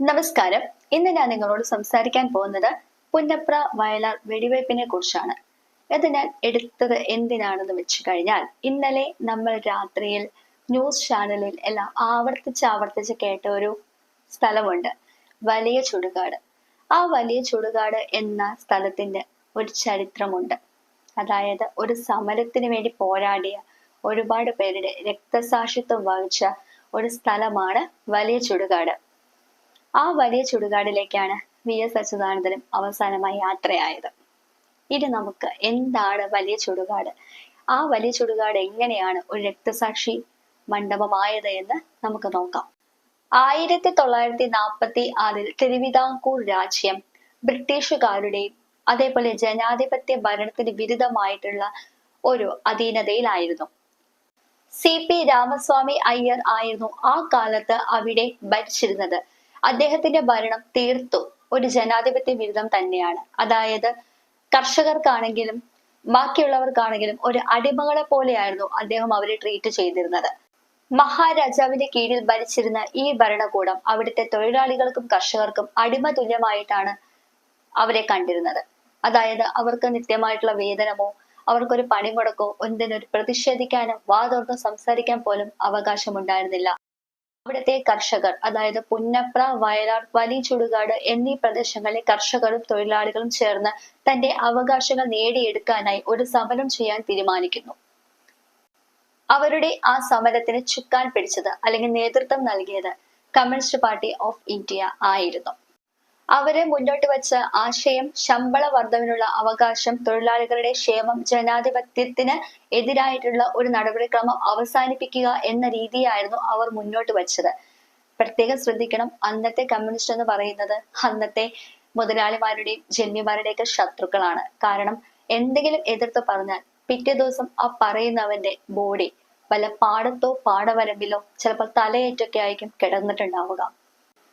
നമസ്കാരം. ഇന്ന് ഞാൻ നിങ്ങളോട് സംസാരിക്കാൻ പോകുന്നത് പുന്നപ്ര വയലാർ വെടിവയ്പ്പിനെ കുറിച്ചാണ്. ഇത് ഞാൻ എടുത്തത് എന്തിനാണെന്ന് വെച്ച് കഴിഞ്ഞാൽ ഇന്നലെ നമ്മൾ രാത്രിയിൽ ന്യൂസ് ചാനലിൽ എല്ലാം ആവർത്തിച്ച് ആവർത്തിച്ച് കേട്ട ഒരു സ്ഥലമുണ്ട് വലിയ ചുടുകാട്. ആ വലിയ ചുടുകാട് എന്ന സ്ഥലത്തിന്റെ ഒരു ചരിത്രമുണ്ട്. അതായത് ഒരു സമരത്തിന് വേണ്ടി പോരാടിയ ഒരുപാട് പേരുടെ രക്തസാക്ഷിത്വം വഹിച്ച ഒരു സ്ഥലമാണ് വലിയ ചുടുകാട്. ആ വലിയ ചുടുകാടിലേക്കാണ് വി എസ് അച്യുതാനന്ദനും അവസാനമായി യാത്രയായത്. ഇനി നമുക്ക് എന്താണ് വലിയ ചുടുകാട്? ആ വലിയ ചുടുകാട് എങ്ങനെയാണ് ഒരു രക്തസാക്ഷി മണ്ഡപമായത് എന്ന് നമുക്ക് നോക്കാം. ആയിരത്തി തൊള്ളായിരത്തി നാൽപ്പത്തി ആറിൽ തിരുവിതാംകൂർ രാജ്യം ബ്രിട്ടീഷുകാരുടെയും അതേപോലെ ജനാധിപത്യ ഭരണത്തിന് വിരുദ്ധമായിട്ടുള്ള ഒരു അധീനതയിലായിരുന്നു. സി പി രാമസ്വാമി അയ്യർ ആയിരുന്നു ആ കാലത്ത് അവിടെ ഭരിച്ചിരുന്നത്. അദ്ദേഹത്തിന്റെ ഭരണം തീർത്തും ഒരു ജനാധിപത്യ ബിരുദം തന്നെയാണ്. അതായത് കർഷകർക്കാണെങ്കിലും ബാക്കിയുള്ളവർക്കാണെങ്കിലും ഒരു അടിമകളെ പോലെയായിരുന്നു അദ്ദേഹം അവരെ ട്രീറ്റ് ചെയ്തിരുന്നത്. മഹാരാജാവിന്റെ കീഴിൽ ഭരിച്ചിരുന്ന ഈ ഭരണകൂടം അവിടുത്തെ തൊഴിലാളികൾക്കും കർഷകർക്കും അടിമ തുല്യമായിട്ടാണ് അവരെ കണ്ടിരുന്നത്. അതായത് അവർക്ക് നിത്യമായിട്ടുള്ള വേതനമോ അവർക്കൊരു പണിമുടക്കോ എന്തിനൊരു പ്രതിഷേധിക്കാനോ വാതോർന്ന് സംസാരിക്കാൻ പോലും അവകാശമുണ്ടായിരുന്നില്ല. അവിടുത്തെ കർഷകർ അതായത് പുന്നപ്ര വയലാർ വലിയ ചുടുകാട് എന്നീ പ്രദേശങ്ങളിലെ കർഷകരും തൊഴിലാളികളും ചേർന്ന് തന്റെ അവകാശങ്ങൾ നേടിയെടുക്കാനായി ഒരു സമരം ചെയ്യാൻ തീരുമാനിക്കുന്നു. അവരുടെ ആ സമരത്തിന് ചുക്കാൻ പിടിച്ചത് അല്ലെങ്കിൽ നേതൃത്വം നൽകിയത് കമ്മ്യൂണിസ്റ്റ് പാർട്ടി ഓഫ് ഇന്ത്യ ആയിരുന്നു. അവരെ മുന്നോട്ട് വെച്ച ആശയം ശമ്പള വർധവിനുള്ള അവകാശം തൊഴിലാളികളുടെ ക്ഷേമം ജനാധിപത്യത്തിന് എതിരായിട്ടുള്ള ഒരു നടപടിക്രമം അവസാനിപ്പിക്കുക എന്ന രീതിയായിരുന്നു അവർ മുന്നോട്ട് വച്ചത്. പ്രത്യേകം ശ്രദ്ധിക്കണം അന്നത്തെ കമ്മ്യൂണിസ്റ്റ് എന്ന് പറയുന്നത് അന്നത്തെ മുതലാളിമാരുടെയും ജന്മിമാരുടെയൊക്കെ ശത്രുക്കളാണ്. കാരണം എന്തെങ്കിലും എതിർത്ത് പറഞ്ഞാൽ പിറ്റേ ദിവസം ആ പറയുന്നവന്റെ ബോഡി വല്ല പാടത്തോ പാടവരമ്പിലോ ചിലപ്പോൾ തലയേറ്റൊക്കെ ആയിരിക്കും കിടന്നിട്ടുണ്ടാവുക.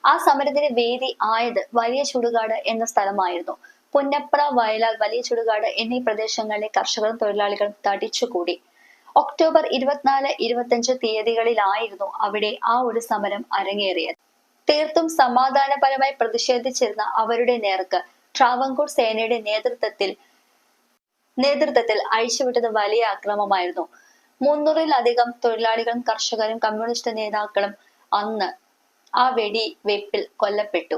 ആ സമരത്തിന് വേദി ആയത് വലിയ ചുടുകാട് എന്ന സ്ഥലമായിരുന്നു. പുന്നപ്ര വയലാർ വലിയ ചുടുകാട് എന്നീ പ്രദേശങ്ങളിലെ കർഷകരും തൊഴിലാളികളും തടിച്ചുകൂടി. ഒക്ടോബർ ഇരുപത്തിനാല് ഇരുപത്തിയഞ്ച് തീയതികളിലായിരുന്നു അവിടെ ആ ഒരു സമരം അരങ്ങേറിയത്. തീർത്തും സമാധാനപരമായി പ്രതിഷേധിച്ചിരുന്ന അവരുടെ നേർക്ക് ട്രാവൻകൂർ സേനയുടെ നേതൃത്വത്തിൽ നേതൃത്വത്തിൽ അഴിച്ചുവിട്ടത് വലിയ അക്രമമായിരുന്നു. മുന്നൂറിലധികം തൊഴിലാളികളും കർഷകരും കമ്മ്യൂണിസ്റ്റ് നേതാക്കളും അന്ന് ആ വെടി വെപ്പിൽ കൊല്ലപ്പെട്ടു.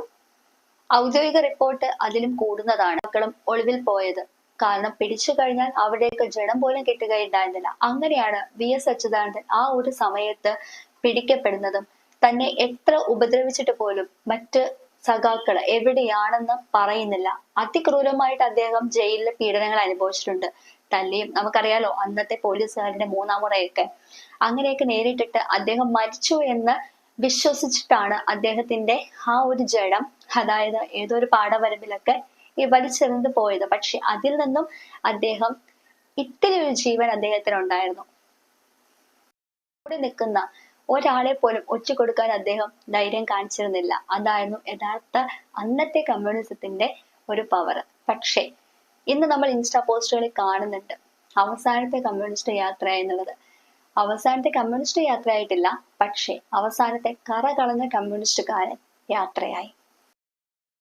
ഔദ്യോഗിക റിപ്പോർട്ട് അതിലും കൂടുന്നതാണ്. മക്കളും ഒളിവിൽ പോയത്. കാരണം പിടിച്ചു കഴിഞ്ഞാൽ അവിടേക്ക് ജഡം പോലും കിട്ടുകയുണ്ടായിരുന്നില്ല. അങ്ങനെയാണ് വി. എസ്. അച്യുതാനന്ദൻ ആ ഒരു സമയത്ത് പിടിക്കപ്പെടുന്നതും. തന്നെ എത്ര ഉപദ്രവിച്ചിട്ട് പോലും മറ്റ് സഖാക്കൾ എവിടെയാണെന്ന് പറയുന്നില്ല. അതിക്രൂരമായിട്ട് അദ്ദേഹം ജയിലിലെ പീഡനങ്ങൾ അനുഭവിച്ചിട്ടുണ്ട്. തല്ലിയും നമുക്കറിയാലോ അന്നത്തെ പോലീസുകാരുടെ മൂന്നാം മുറയൊക്കെ. അങ്ങനെയൊക്കെ നേരിട്ടിട്ട് അദ്ദേഹം മരിച്ചു എന്ന് വിശ്വസിച്ചിട്ടാണ് അദ്ദേഹത്തിന്റെ ആ ഒരു ജഡം അതായത് ഏതൊരു പാടവരമ്പിലൊക്കെ ഈ വലിച്ചെറിഞ്ഞു പോയത്. പക്ഷെ അതിൽ നിന്നും അദ്ദേഹം ഇത്തിരി ഒരു ജീവൻ അദ്ദേഹത്തിന് ഉണ്ടായിരുന്നു കൂടെ നിൽക്കുന്ന ഒരാളെ പോലും ഒറ്റ കൊടുക്കാൻ അദ്ദേഹം ധൈര്യം കാണിച്ചിരുന്നില്ല. അതായിരുന്നു യഥാർത്ഥ അന്നത്തെ കമ്മ്യൂണിസത്തിന്റെ ഒരു പവർ. പക്ഷേ ഇന്ന് നമ്മൾ ഇൻസ്റ്റാ പോസ്റ്റുകളിൽ കാണുന്നുണ്ട് അവസാനത്തെ കമ്മ്യൂണിസ്റ്റ് യാത്ര എന്നുള്ളത്. അവസാനത്തെ കമ്മ്യൂണിസ്റ്റ് യാത്രയായിട്ടില്ല പക്ഷേ അവസാനത്തെ കറ കളഞ്ഞ കമ്മ്യൂണിസ്റ്റുകാരൻ യാത്രയായി.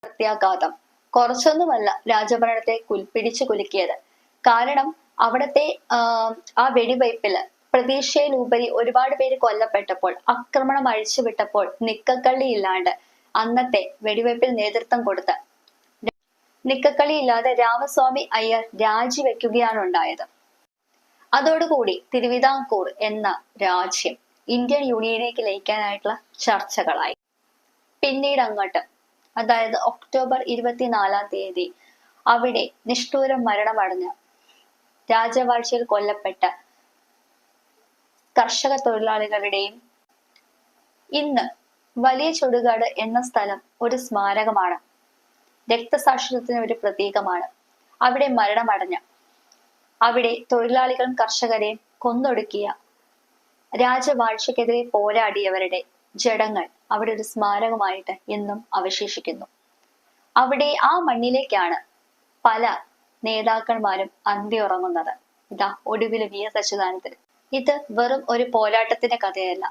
പ്രത്യാഘാതം. കുറച്ചൊന്നുമല്ല രാജഭരണത്തെ കുൽ പിടിച്ചു കുലുക്കിയത്. കാരണം അവിടത്തെ ആ വെടിവയ്പിൽ പ്രതീക്ഷയിലുപരി ഒരുപാട് പേര് കൊല്ലപ്പെട്ടപ്പോൾ ആക്രമണം അഴിച്ചുവിട്ടപ്പോൾ നിക്കക്കള്ളി ഇല്ലാണ്ട് അന്നത്തെ വെടിവയ്പിൽ നേതൃത്വം കൊടുത്ത് നിക്കക്കളി ഇല്ലാതെ രാമസ്വാമി അയ്യർ രാജിവെക്കുകയാണ് ഉണ്ടായത്. അതോടുകൂടി തിരുവിതാംകൂർ എന്ന രാജ്യം ഇന്ത്യൻ യൂണിയനിലേക്ക് ലയിക്കാനായിട്ടുള്ള ചർച്ചകളായി. പിന്നീട് അങ്ങോട്ട്. അതായത് ഒക്ടോബർ ഇരുപത്തിനാലാം തീയതി അവിടെ നിഷ്ഠൂരം മരണമടഞ്ഞ രാജവാഴ്ചയിൽ കൊല്ലപ്പെട്ട കർഷക തൊഴിലാളികളുടെയും ഇന്ന് വലിയ ചുടുകാട് എന്ന സ്ഥലം ഒരു സ്മാരകമാണ്. രക്തസാക്ഷിത്വത്തിന് ഒരു പ്രതീകമാണ്. അവിടെ മരണമടഞ്ഞ അവിടെ തൊഴിലാളികളും കർഷകരെ കൊന്നൊടുക്കിയ രാജവാഴ്ചക്കെതിരെ പോരാടിയവരുടെ ജഡങ്ങൾ അവിടെ ഒരു സ്മാരകമായിട്ട് എന്നും അവശേഷിക്കുന്നു. അവിടെ ആ മണ്ണിലേക്കാണ് പല നേതാക്കന്മാരും അന്തിയുറങ്ങുന്നത്. ഇതാ ഒടുവിൽ വി. എസ്. അച്യുതാനന്ദൻ. ഇത് വെറും ഒരു പോരാട്ടത്തിന്റെ കഥയല്ല.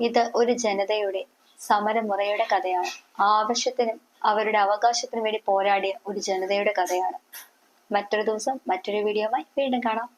ഇത് ഒരു ജനതയുടെ സമരമുറയുടെ കഥയാണ്. ആവശ്യത്തിനും അവരുടെ അവകാശത്തിനും വേണ്ടി പോരാടിയ ഒരു ജനതയുടെ കഥയാണ്. മറ്റൊരു ദിവസം മറ്റൊരു വീഡിയോയുമായി വീണ്ടും കാണാം.